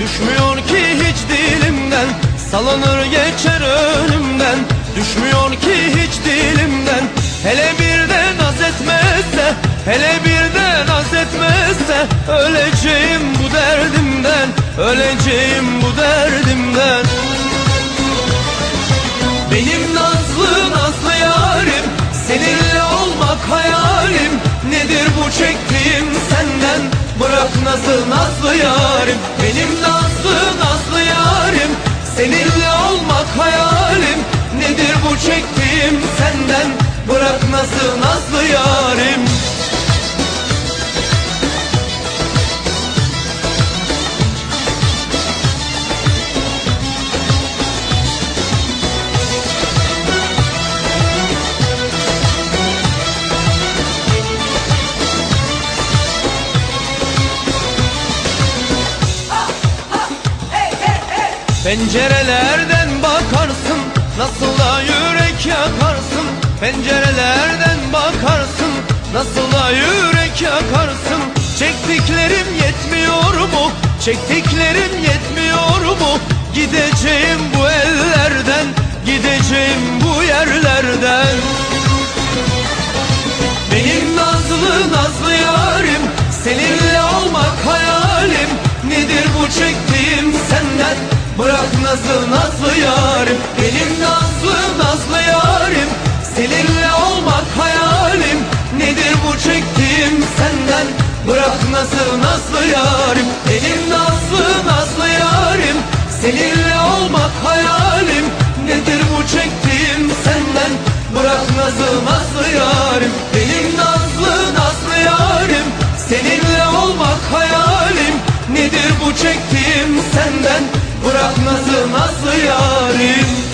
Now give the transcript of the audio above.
Düşmüyor ki hiç dilimden. Salınır geçer önümden Düşmüyor ki hiç dilimden. Hele bir de naz etmezse Hele bir de naz etmezse Öleceğim bu derdimden Öleceğim bu derdimden. Benim nazlı nazlı yarim Seninle olmak hayalim. Nedir bu senden Nasıl nazlı yarim? Benim nazlı nazlı yarim. Seninle olmak hayalim. Nedir bu çektiğim senden? Bırak nasıl nazlı Pencerelerden bakarsın Nasıl da yürek yakarsın Pencerelerden bakarsın Nasıl da yürek yakarsın Çektiklerim yetmiyor mu? Çektiklerim yetmiyor mu? Gideceğim bu ellerden Gideceğim bu yerlerden benim nazlı nazlı yarim Seninle olmak hayalim Nedir bu senden Bırak nazlı nazlı yarim Benim nazlı nazlı yarim. Seninle olmak hayalim Nedir bu çektiğim senden? Bırak nazlı nazlı yarim Benim nazlı nazlı yarim. Seninle olmak hayalim Nedir bu çektiğim senden? Bırak nazlı nazlı yarim Benim nazlı nazlı yarim. Seninle olmak hayalim Nedir bu çektiğim senden Bırak nazlı nazlı yarim